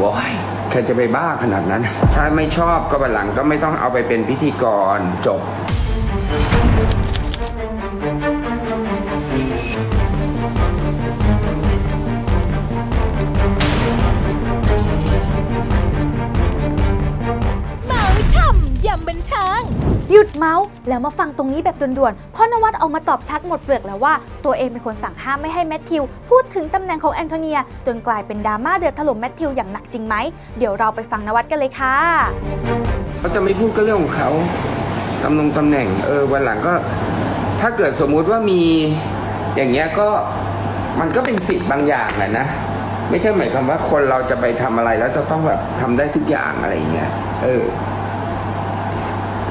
โอ้ยใครจะไปบ้าขนาดนั้น ถ้าไม่ชอบก็บันหลังก็ไม่ต้องเอาไปเป็นพิธีกรจบ เมาส์แล้วมาฟังตรงนี้แบบด่วนๆพราะนวัดออกมาตอบชัดหมดเปลือกแล้วว่า ตัวเองเป็นคนสั่งห้ามไม่ให้แมทธิว พูดถึงตำแหน่งของแอนโทเนีย จนกลายเป็นดราม่าเดือดถล่มแมทธิวอย่างหนักจริงไหม เดี๋ยวเราไปฟังนวัดกันเลยค่ะเขาจะไม่พูดก็เรื่องของเขาตำแหน่งตำแหน่งเออวันหลังก็ ถ้าเกิดสมมุติว่ามีอย่างเงี้ยก็มันก็เป็นสิทธิ์บางอย่างแหละนะไม่ใช่หมายความว่าคนเราจะไปทำอะไรแล้วจะต้องแบบทำได้ทุกอย่างอะไรอย่างเงี้ยเออ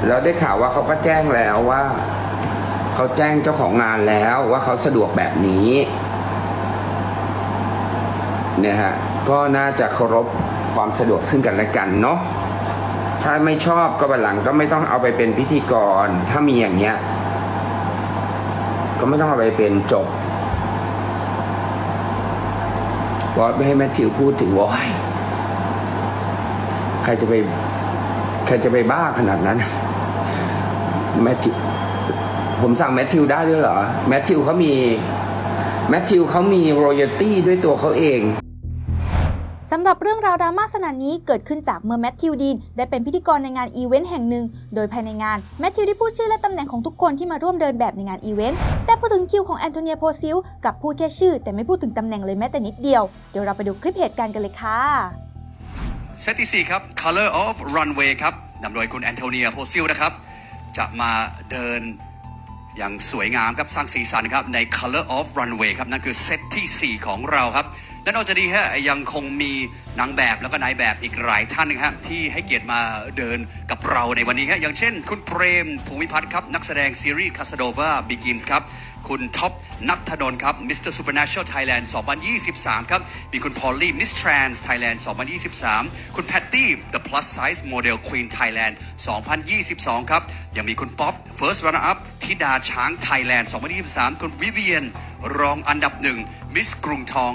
แล้วได้ข่าวว่าเขาก็แจ้งแล้วว่า เขาแจ้งเจ้าของงานแล้วว่าเขาสะดวกแบบนี้ เนี่ยฮะ ก็น่าจะเคารพความสะดวกซึ่งกันและกันเนาะถ้าไม่ชอบก็บันหลังก็ไม่ต้องเอาไปเป็นพิธีกร ถ้ามีอย่างเงี้ย ก็ไม่ต้องเอาไปเป็นจบบอสไม่ให้แมทธิวพูดถึงวอยใครจะไป ใครจะไปบ้าขนาดนั้น แมทธิวผมสั่งแมทธิวได้ด้วยเหรอ แมทธิวเขามี แมทธิวเขามีรอยัลตี้ด้วยตัวเขาเองสำหรับเรื่องราวดราม่าสนั่นนี้เกิดขึ้นจากเมื่อแมทธิวดีนได้เป็นพิธีกรในงานอีเวนต์แห่งหนึ่ง โดยภายในงานแมทธิวได้พูดชื่อและตำแหน่งของทุกคนที่มาร่วมเดินแบบในงานอีเวนต์ แต่พอถึงคิวของแอนโทเนียโพซิลกับพูดแค่ชื่อ แต่ไม่พูดถึงตำแหน่งเลยแม้แต่นิดเดียว เดี๋ยวเราไปดูคลิปเหตุการณ์กันเลยค่ะเซตที่4ครับ Color of Runway ครับนำโดยคุณแอนโทเนียโพซิลนะครับ จะมาเดินอย่างสวยงามครับสร้างสีสันครับใน Color of Runway ครับ นั่นคือเซตที่ 4 ของเราครับ และนอกจากนี้ฮะยังคงมีนางแบบแล้วก็นายแบบอีกหลายท่านนะครับที่ให้เกียรติมาเดินกับเราในวันนี้ฮะอย่างเช่น คุณเปรมภูมิพัฒน์ครับ นักแสดงซีรีส์คาสโดวาบิกินส์ครับ คุณท็อปนัทนนท์ครับมิสเตอร์ซูเปอร์เนชั่นไทยแลนด์2023 ครับ มีคุณพอลลี่มิสทรานส์ไทยแลนด์2023 คุณแพตตี้เดอะพลัสไซส์โมเดลควีนไทยแลนด์2022 ครับ ยังมีคุณป๊อปเฟิร์สวันอั Up ธิดาช้างไทยแลนด์2023 คุณวิเวียนรองอันดับหนึ่งมิสกรุงทอง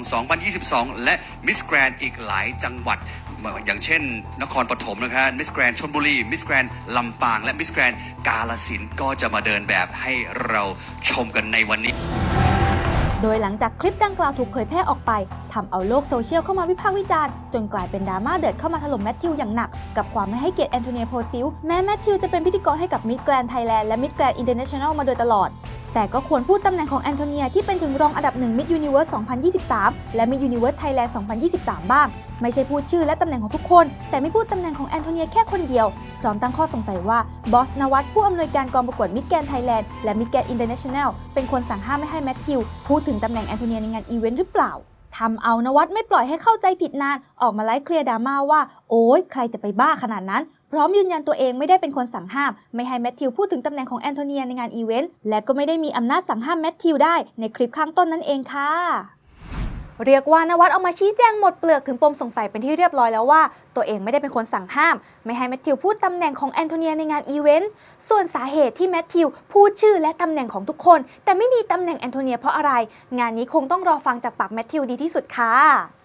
2022 และมิสแกรนด์อีกหลายจังหวัด อย่างเช่น นครปฐมนะครับมิสแกรนชนบุรีมิสแกรนลำปาง และมิสแกรนกาลสินก็จะมาเดินแบบให้เราชมกันในวันนี้ โดยหลังจากคลิปดังกล่าวถูกเผยแพร่ออกไปทำเอาโลกโซเชียลเข้ามาวิพากษ์วิจารณ์ จนกลายเป็นดราม่าเดือดเข้ามาถล่มแมทธิวอย่างหนัก กับความไม่ให้เกียรติแอนโทเนียโพซิลแม้แมทธิวจะเป็นพิธีกรให้กับมิดแกรนไทยแลนด์และมิดแกรนอินเตอร์เนชั่นแนลมาโดยตลอด แต่ก็ควรพูดตำแหน่งของแอนโทเนียที่เป็นถึงรองอันดับหนึ่งมิดยูนิเวิร์ส2023 และมิดยูนิเวิร์สไทยแลนด์2023 บ้าง ไม่ใช่พูดชื่อและตำแหน่งของทุกคน แต่ไม่พูดตำแหน่งของแอนโทเนียแค่คนเดียวพร้อมตั้งข้อสงสัยว่าบอสนวัตผู้อำนวยการกองประกวดมิดแกนไทยแลนด์และมิดแกนอินเตอร์เนชั่นแนลเป็นคนสั่งห้ามไม่ให้แมทธิวพูดถึงตำแหน่งแอนโทเนียในงานอีเวนต์หรือเปล่าทำเอานวัดไม่ปล่อยให้เข้าใจผิดนาน ออกมาไลฟ์เคลียร์ดราม่าว่า โอ๊ยใครจะไปบ้าขนาดนั้น ร้อมยืนยันตัวเองไม่ได้เป็นคนสั่งห้าม ไม่ให้แมทธิวพูดถึงตำแหน่งของแอนโทเนียในงานอีเวนต์และก็ไม่ได้มีอำนาจสั่งห้ามแมทธิวได้ในคลิปข้างต้นนั่นเองค่ะเรียกว่านวัดออกมาชี้แจงหมดเปลือกถึงปมสงสัยเป็นที่เรียบร้อยแล้วว่า ตัวเองไม่ได้เป็นคนสั่งห้าม ไม่ให้แมทธิวพูดตำแหน่งของแอนโทเนียในงานอีเวนต์ส่วนสาเหตุที่แมทธิวพูดชื่อและตำแหน่งของทุกคน แต่ไม่มีตำแหน่งแอนโทเนียเพราะอะไร งานนี้คงต้องรอฟังจากปากแมทธิวดีที่สุดค่ะ